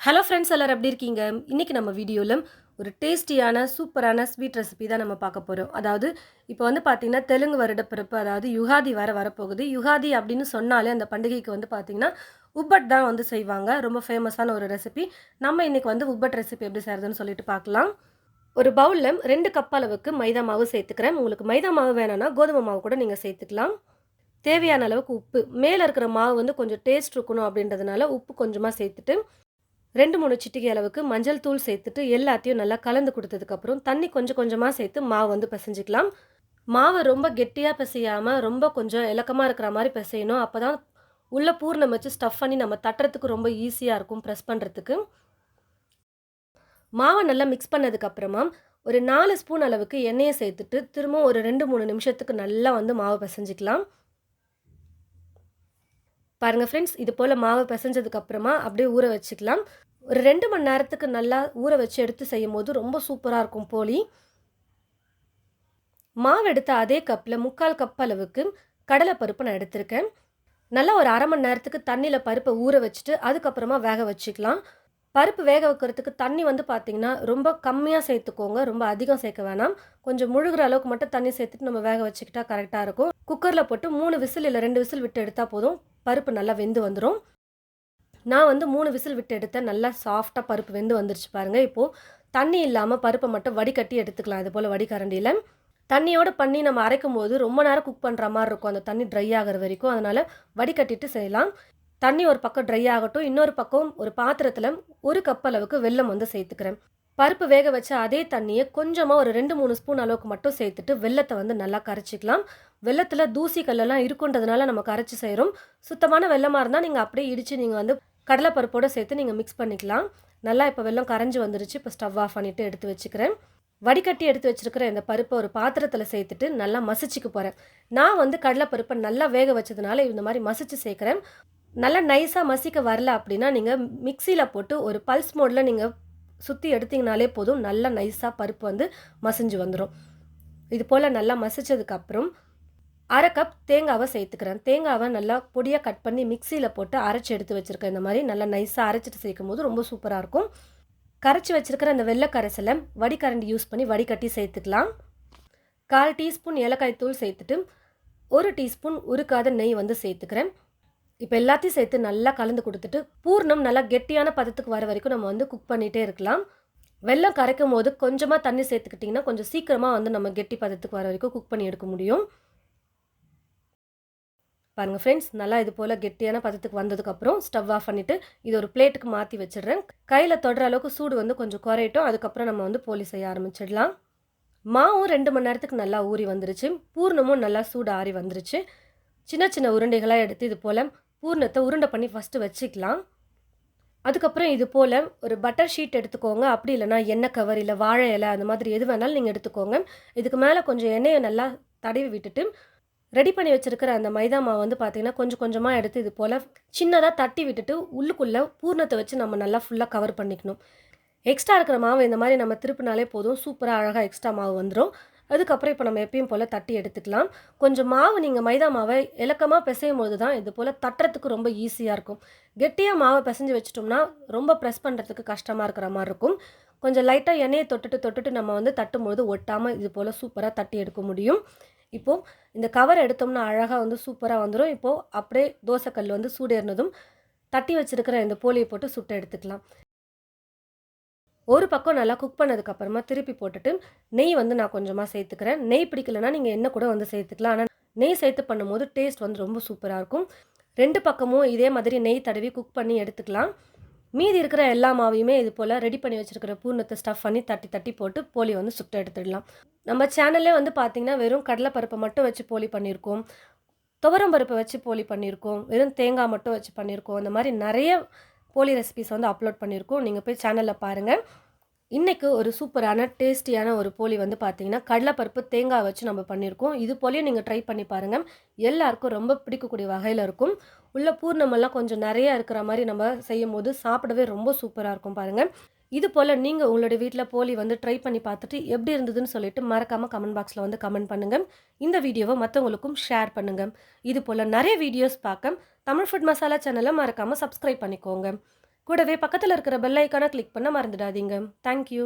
Hello friends எல்லோரும் எப்படி இருக்கீங்க? இன்றைக்கி நம்ம வீடியோவில் ஒரு டேஸ்டியான சூப்பரான ஸ்வீட் ரெசிபி தான் நம்ம பார்க்க போகிறோம் அதாவது இப்போ வந்து பார்த்திங்கன்னா தெலுங்கு வருடப்பிறப்பு அதாவது யுகாதி வர வரப்போகுது. யுகாதி அப்படின்னு சொன்னாலே அந்த பண்டிகைக்கு வந்து பார்த்திங்கன்னா உப்பட் தான் வந்து செய்வாங்க. ரொம்ப ஃபேமஸான ஒரு ரெசிபி நம்ம இன்றைக்கி வந்து உப்பட் ரெசிபி எப்படி செய்கிறதுன்னு சொல்லிட்டு பார்க்கலாம். ஒரு பவுலில் ரெண்டு கப் அளவுக்கு மைதா மாவு சேர்த்துக்கிறேன். உங்களுக்கு மைதா மாவு வேணும்னா கோதுமை மாவு கூட நீங்கள் சேர்த்துக்கலாம். தேவையான அளவுக்கு உப்பு. மேலே இருக்கிற மாவு வந்து கொஞ்சம் டேஸ்ட் இருக்கணும் அப்படின்றதுனால உப்பு கொஞ்சமாக சேர்த்துட்டு ரெண்டு மூணு சிட்டிகை அளவுக்கு மஞ்சள் தூள் சேர்த்துட்டு எல்லாத்தையும் நல்லா கலந்து கொடுத்ததுக்கப்புறம் தண்ணி கொஞ்சம் கொஞ்சமாக சேர்த்து மாவு வந்து பிசைஞ்சிக்கலாம். மாவை ரொம்ப கெட்டியாக பிசையாமல் ரொம்ப கொஞ்சம் இலக்கமாக இருக்கிற மாதிரி பிசையணும். அப்போ தான் உள்ளே பூர்ணம் வச்சு ஸ்டஃப் பண்ணி நம்ம தட்டுறதுக்கு ரொம்ப ஈஸியாக இருக்கும் ப்ரெஸ் பண்ணுறதுக்கு மாவை நல்லா மிக்ஸ் பண்ணதுக்கப்புறமா ஒரு நாலு ஸ்பூன் அளவுக்கு எண்ணெயை சேர்த்துட்டு திரும்ப ஒரு ரெண்டு மூணு நிமிஷத்துக்கு நல்லா வந்து மாவு பிசைஞ்சிக்கலாம். பாருங்கள் ஃப்ரெண்ட்ஸ் இது போல் மாவு பிசைஞ்சதுக்கப்புறமா அப்படியே ஊற வச்சுக்கலாம். ஒரு ரெண்டு மணி நேரத்துக்கு நல்லா ஊற வச்சு எடுத்து செய்யும் போது ரொம்ப சூப்பராக இருக்கும் போலி. மாவு எடுத்த அதே கப்பில் முக்கால் கப் அளவுக்கு கடலைப்பருப்பு நான் எடுத்திருக்கேன். நல்லா ஒரு அரை மணி நேரத்துக்கு தண்ணியில் பருப்பை ஊற வச்சுட்டு அதுக்கப்புறமா வேக வச்சுக்கலாம். பருப்பு வேக வைக்கிறதுக்கு தண்ணி வந்து பார்த்திங்கன்னா ரொம்ப கம்மியாக சேர்த்துக்கோங்க. ரொம்ப அதிகம் சேர்க்க வேணாம். கொஞ்சம் முழுகிற அளவுக்கு மட்டும் தண்ணி சேர்த்துட்டு நம்ம வேக வச்சுக்கிட்டா கரெக்டாக இருக்கும். குக்கரில் போட்டு மூணு விசில் இல்லை ரெண்டு விசில் விட்டு எடுத்தால் போதும். பருப்பு நல்லா வெந்து வந்துடும் நான் வந்து மூணு விசில் விட்டு எடுத்தேன். நல்லா சாஃப்டாக பருப்பு வெந்து வந்துருச்சு பாருங்கள் இப்போது தண்ணி இல்லாமல் பருப்பை மட்டும் வடிகட்டி எடுத்துக்கலாம். அது போல் வடிகரண்டியில். தண்ணியோடு பண்ணி நம்ம அரைக்கும் போது ரொம்ப நேரம் குக் பண்ணுற மாதிரி இருக்கும். அந்த தண்ணி ட்ரை ஆகிற வரைக்கும். அதனால் வடிகட்டிட்டு செய்யலாம். தண்ணி ஒரு பக்கம் ட்ரை ஆகட்டும் இன்னொரு பக்கம் ஒரு பாத்திரத்தில் ஒரு கப் அளவுக்கு வெல்லம் வந்து சேர்த்துக்கிறேன். பருப்பு வேக வச்ச அதே தண்ணியை கொஞ்சமாக ஒரு ரெண்டு மூணு ஸ்பூன் அளவுக்கு மட்டும் சேர்த்துட்டு வெள்ளத்தை வந்து நல்லா கரைச்சிக்கலாம். வெள்ளத்தில் தூசி கல்லெல்லாம் இருக்குன்றதுனால நம்ம கரைச்சி செய்கிறோம் சுத்தமான வெள்ளமாக இருந்தால் நீங்கள் அப்படியே இடித்து நீங்கள் வந்து கடலைப்பருப்போடு சேர்த்து நீங்கள் மிக்ஸ் பண்ணிக்கலாம். நல்லா இப்போ வெள்ளம் கரைஞ்சி வந்துருச்சு. இப்போ ஸ்டவ் ஆஃப் பண்ணிவிட்டு எடுத்து வச்சுக்கிறேன். வடிகட்டி எடுத்து வச்சுருக்கிற இந்த பருப்பை ஒரு பாத்திரத்தில் சேர்த்துட்டு நல்லா மசிச்சுக்க போகிறேன் நான் வந்து கடலைப்பருப்பை நல்லா வேக வச்சதுனால இந்த மாதிரி மசிச்சு சேர்க்குறேன். நல்லா நைஸாக மசிக்க வரல அப்படின்னா நீங்கள் மிக்சியில் போட்டு ஒரு பல்ஸ் மோடில் நீங்கள் சுற்றி எடுத்திங்கனாலே போதும். நல்லா நைஸாக பருப்பு வந்து மசிஞ்சு வந்துடும் இது போல் நல்லா மசிச்சதுக்கப்புறம் அரை கப் தேங்காவை சேர்த்துக்கிறேன். தேங்காவை நல்லா பொடியாக கட் பண்ணி மிக்சியில் போட்டு அரைச்சி எடுத்து வச்சுருக்கேன். இந்த மாதிரி நல்லா நைஸாக அரைச்சிட்டு சேர்க்கும் போது ரொம்ப சூப்பராக இருக்கும். கரைச்சி வச்சுருக்கிற அந்த வெள்ளை கரைசலை வடிகரண்டி யூஸ் பண்ணி வடிகட்டி சேர்த்துக்கலாம். கால் டீஸ்பூன் ஏலக்காய் தூள் சேர்த்துட்டு ஒரு டீஸ்பூன் உருக்காத நெய் வந்து சேர்த்துக்கிறேன். இப்போ எல்லாத்தையும் சேர்த்து நல்லா கலந்து கொடுத்துட்டு பூர்ணம் நல்லா கெட்டியான பதத்துக்கு வர வரைக்கும் நம்ம வந்து குக் பண்ணிகிட்டே இருக்கலாம். வெள்ளம் கரைக்கும் போது கொஞ்சமாக தண்ணி சேர்த்துக்கிட்டிங்கன்னா கொஞ்சம் சீக்கிரமாக வந்து நம்ம கெட்டி பதத்துக்கு வர வரைக்கும் குக் பண்ணி எடுக்க முடியும். பாருங்கள் ஃப்ரெண்ட்ஸ் நல்லா இது போல் கெட்டியான பதத்துக்கு வந்ததுக்கப்புறம் ஸ்டவ் ஆஃப் பண்ணிவிட்டு இது ஒரு பிளேட்டுக்கு மாற்றி வச்சிடுறேன். கையில் தொடுற அளவுக்கு சூடு வந்து கொஞ்சம் குறையட்டும். அதுக்கப்புறம் நம்ம வந்து போலி செய்ய ஆரம்பிச்சிடலாம். மாவும் ரெண்டு மணி நேரத்துக்கு நல்லா ஊறி வந்துருச்சு. பூர்ணமும் நல்லா சூடு ஆறி வந்துருச்சு. சின்ன சின்ன உருண்டைகளாக எடுத்து இது போல் பூர்ணத்தை உருண்டை பண்ணி ஃபஸ்ட்டு வச்சுக்கலாம். அதுக்கப்புறம் இது போல் ஒரு பட்டர் ஷீட் எடுத்துக்கோங்க. அப்படி இல்லைனா எண்ணெய் கவர் இல்லை வாழை இலை அந்த மாதிரி எது வேணாலும் நீங்கள் எடுத்துக்கோங்க. இதுக்கு மேலே கொஞ்சம் எண்ணெயை நல்லா தடவி விட்டுட்டு ரெடி பண்ணி வச்சுருக்கிற அந்த மைதா மாவு வந்து பார்த்திங்கன்னா கொஞ்சம் கொஞ்சமாக எடுத்து இது போல் சின்னதாக தட்டி விட்டுட்டு உள்ளுக்குள்ளே பூர்ணத்தை வச்சு நம்ம நல்லா ஃபுல்லாக கவர் பண்ணிக்கணும். எக்ஸ்ட்ரா இருக்கிற மாவு இந்த மாதிரி நம்ம திருப்பினாலே போதும். சூப்பராக அழகாக எக்ஸ்ட்ரா மாவு வந்துடும் அதுக்கப்புறம் இப்போ நம்ம எப்பயும் போல் தட்டி எடுத்துக்கலாம். கொஞ்சம் மாவு நீங்கள் மைதா மாவை இலக்கமாக பிசையும் போது தான் இது போல் தட்டுறதுக்கு ரொம்ப ஈஸியாக இருக்கும். கெட்டியாக மாவை பிசைஞ்சு வச்சிட்டோம்னா ரொம்ப ப்ரெஸ் பண்ணுறதுக்கு கஷ்டமாக இருக்கிற மாதிரி இருக்கும். கொஞ்சம் லைட்டாக எண்ணெயை தொட்டுட்டு தொட்டுட்டு நம்ம வந்து தட்டும்போது ஒட்டாமல் இது போல் சூப்பராக தட்டி எடுக்க முடியும். இப்போது இந்த கவர் எடுத்தோம்னா அழகாக வந்து சூப்பராக வந்துடும் இப்போது அப்படியே தோசைக்கல் வந்து சூடேறினதும் தட்டி வச்சுருக்கிற இந்த போலியை போட்டு சுட்டு எடுத்துக்கலாம். ஒரு பக்கம் நல்லா குக் பண்ணதுக்கப்புறமா திருப்பி போட்டுட்டு நெய் வந்து நான் கொஞ்சமாக சேர்த்துக்கிறேன். நெய் பிடிக்கலனா நீங்கள் என்ன கூட வந்து சேர்த்துக்கலாம். ஆனால் நெய் சேர்த்து பண்ணும்போது டேஸ்ட் வந்து ரொம்ப சூப்பராக இருக்கும். ரெண்டு பக்கமும் இதே மாதிரி நெய் தடவி குக் பண்ணி எடுத்துக்கலாம். மீதி இருக்கிற எல்லா மாவையுமே இது போல் ரெடி பண்ணி வச்சுருக்கிற பூர்ணத்தை ஸ்டஃப் பண்ணி தட்டி தட்டி போட்டு போலி வந்து சுட்டு எடுத்துடலாம். நம்ம சேனல்லே வந்து பார்த்திங்கன்னா வெறும் கடலைப்பருப்பை மட்டும் வச்சு போலி பண்ணியிருக்கோம். துவரம் பருப்பை வச்சு போலி பண்ணியிருக்கோம். வெறும் தேங்காய் மட்டும் வச்சு பண்ணியிருக்கோம். அந்த மாதிரி நிறைய போலி ரெசிபிஸ் வந்து அப்லோட் பண்ணியிருக்கோம். நீங்கள் போய் சேனலில் பாருங்கள் இன்றைக்கு ஒரு சூப்பரான டேஸ்டியான ஒரு போலி வந்து பார்த்தீங்கன்னா கடலைப்பருப்பு தேங்காய் வச்சு நம்ம பண்ணியிருக்கோம் இது போலேயும் நீங்கள் ட்ரை பண்ணி பாருங்கள் எல்லாருக்கும் ரொம்ப பிடிக்கக்கூடிய வகையில் இருக்கும். உள்ள பூர்ணமெல்லாம் கொஞ்சம் நிறையா இருக்கிற மாதிரி நம்ம செய்யும் போது சாப்பிடவே ரொம்ப சூப்பராக இருக்கும் பாருங்கள் இது போல் நீங்கள் உங்களுடைய வீட்டில் போலி வந்து ட்ரை பண்ணி பார்த்துட்டு எப்படி இருந்ததுன்னு சொல்லிட்டு மறக்காமல் கமெண்ட் பாக்ஸில் வந்து கமெண்ட் பண்ணுங்கள் இந்த வீடியோவை மற்றவங்களுக்கும் ஷேர் பண்ணுங்கள் இது போல் நிறைய வீடியோஸ் பார்க்க தமிழ் ஃபுட் மசாலா சேனலை மறக்காமல் சப்ஸ்கிரைப் பண்ணிக்கோங்க. கூடவே பக்கத்தில் இருக்கிற பெல் ஐக்கானை கிளிக் பண்ண மறந்துடாதீங்க. தேங்க்யூ